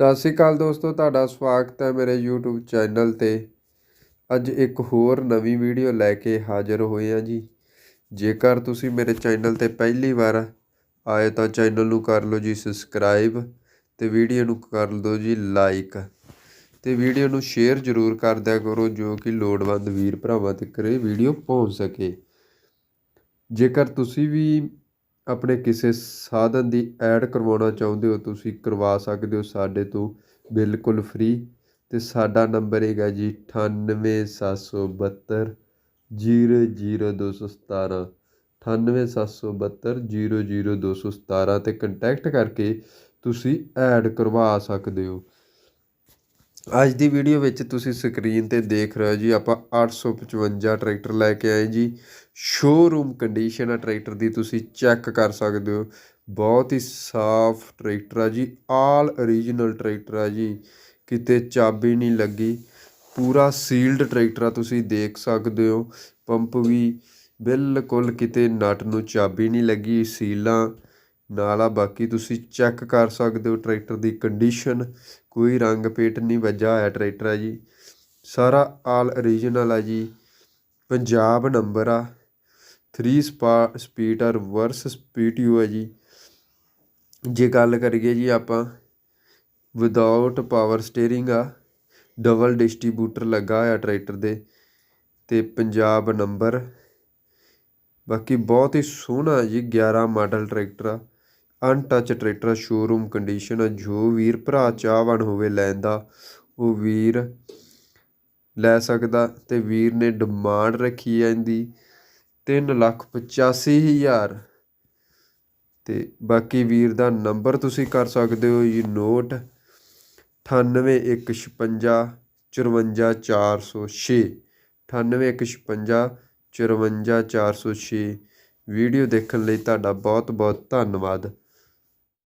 ਸਤਿ ਸ਼੍ਰੀ ਅਕਾਲ ਦੋਸਤੋ, ਤੁਹਾਡਾ ਸਵਾਗਤ ਹੈ ਮੇਰੇ YouTube ਚੈਨਲ ਤੇ। ਅੱਜ ਇੱਕ ਹੋਰ ਨਵੀਂ ਵੀਡੀਓ ਲੈ ਕੇ ਹਾਜ਼ਰ ਹੋਏ ਹਾਂ ਜੀ। ਜੇਕਰ ਤੁਸੀਂ ਮੇਰੇ ਚੈਨਲ ਤੇ ਪਹਿਲੀ ਵਾਰ ਆਏ ਤਾਂ ਚੈਨਲ ਨੂੰ ਕਰ ਲਓ ਜੀ ਸਬਸਕ੍ਰਾਈਬ ਤੇ ਵੀਡੀਓ ਨੂੰ ਕਰ ਦਿਓ ਜੀ ਲਾਈਕ। ਤੇ ਵੀਡੀਓ ਨੂੰ ਸ਼ੇਅਰ ਜ਼ਰੂਰ ਕਰ ਦਿਆ ਕਰੋ ਜੋ ਕਿ ਲੋੜਵੰਦ ਵੀਰ ਭਰਾਵਾਂ ਤੱਕ ਇਹ ਵੀਡੀਓ ਪਹੁੰਚ ਸਕੇ। ਜੇਕਰ ਤੁਸੀਂ ਵੀ ਆਪਣੇ ਕਿਸੇ ਸਾਧਨ ਦੀ ਐਡ ਕਰਵਾਉਣਾ ਚਾਹੁੰਦੇ ਹੋ, ਤੁਸੀਂ ਕਰਵਾ ਸਕਦੇ ਹੋ ਸਾਡੇ ਤੋਂ ਬਿਲਕੁਲ ਫ੍ਰੀ ਅਤੇ ਸਾਡਾ ਨੰਬਰ ਹੈਗਾ ਜੀ 98772 00217 98772 00217 ਤੇ ਕੰਟੈਕਟ ਕਰਕੇ ਤੁਸੀਂ ਐਡ ਕਰਵਾ ਸਕਦੇ ਹੋ। ਅੱਜ ਦੀ ਵੀਡੀਓ ਵਿੱਚ ਤੁਸੀਂ ਸਕਰੀਨ ਤੇ ਦੇਖ ਰਹੇ ਹੋ ਜੀ, ਆਪਾਂ 855 ਟਰੈਕਟਰ ਲੈ ਕੇ ਆਏ ਜੀ। ਸ਼ੋਰੂਮ ਕੰਡੀਸ਼ਨ ਆ ਟਰੈਕਟਰ ਦੀ, ਤੁਸੀਂ ਚੈੱਕ ਕਰ ਸਕਦੇ ਹੋ। ਬਹੁਤ ਹੀ ਸਾਫ਼ ਟਰੈਕਟਰ ਆ ਜੀ ਆਲ origignal ਟਰੈਕਟਰ ਆ ਜੀ। ਕਿਤੇ ਚਾਬੀ ਨਹੀਂ ਲੱਗੀ, ਪੂਰਾ ਸੀਲਡ ਟਰੈਕਟਰ ਆ, ਤੁਸੀਂ ਦੇਖ ਸਕਦੇ ਹੋ। ਪੰਪ ਵੀ ਬਿਲਕੁਲ ਕਿਤੇ ਨਟ ਨੂੰ ਚਾਬੀ ਨਹੀਂ ਲੱਗੀ, ਸੀਲਾਂ ਨਾਲ ਆ, ਬਾਕੀ ਤੁਸੀਂ ਚੈੱਕ ਕਰ ਸਕਦੇ ਹੋ ਟਰੈਕਟਰ ਦੀ ਕੰਡੀਸ਼ਨ ਕੋਈ ਰੰਗ ਪੇਟ ਨਹੀਂ ਵੱਜਾ ਹੋਇਆ ਟਰੈਕਟਰ ਆ ਜੀ। ਸਾਰਾ ਆਲ origignal ਆ ਜੀ। ਪੰਜਾਬ ਨੰਬਰ ਆ। 3 ਸਪਾ ਸਪੀਡ ਆ ਰਿਵਰਸ ਸਪੀਡ ਯੂ ਹੈ ਜੀ। ਜੇ ਗੱਲ ਕਰੀਏ ਜੀ ਆਪਾਂ ਵਿਦਆਊਟ ਪਾਵਰ ਸਟੀਅਰਿੰਗ ਆ ਡਬਲ ਡਿਸਟ੍ਰੀਬਿਊਟਰ ਲੱਗਾ ਹੋਇਆ ਟਰੈਕਟਰ ਦੇ, ਤੇ ਪੰਜਾਬ ਨੰਬਰ ਬਾਕੀ ਬਹੁਤ ਹੀ ਸੋਹਣਾ ਜੀ 11 ਮਾਡਲ ਟਰੈਕਟਰ ਆ। ਅਨਟੱਚ ਟਰੈਕਟਰ, ਸ਼ੋਰੂਮ ਕੰਡੀਸ਼ਨ, ਜੋ ਵੀਰ ਭਰਾ ਚਾਹਵਾਨ ਹੋਵੇ ਲੈਣ ਦਾ ਉਹ ਵੀਰ ਲੈ ਸਕਦਾ ਤੇ ਵੀਰ ਨੇ ਡਿਮਾਂਡ ਰੱਖੀ ਹੈ ਇਹਦੀ ਤਿੰਨ ਲੱਖ ਪਚਾਸੀ ਹਜ਼ਾਰ। ਤੇ ਬਾਕੀ ਵੀਰ ਦਾ ਨੰਬਰ ਤੁਸੀਂ ਕਰ ਸਕਦੇ ਹੋ ਜੀ, ਨੋਟ 9816 54406 9816 54406 ਵੀਡੀਓ ਦੇਖਣ ਲਈ ਤੁਹਾਡਾ ਬਹੁਤ ਬਹੁਤ ਧੰਨਵਾਦ।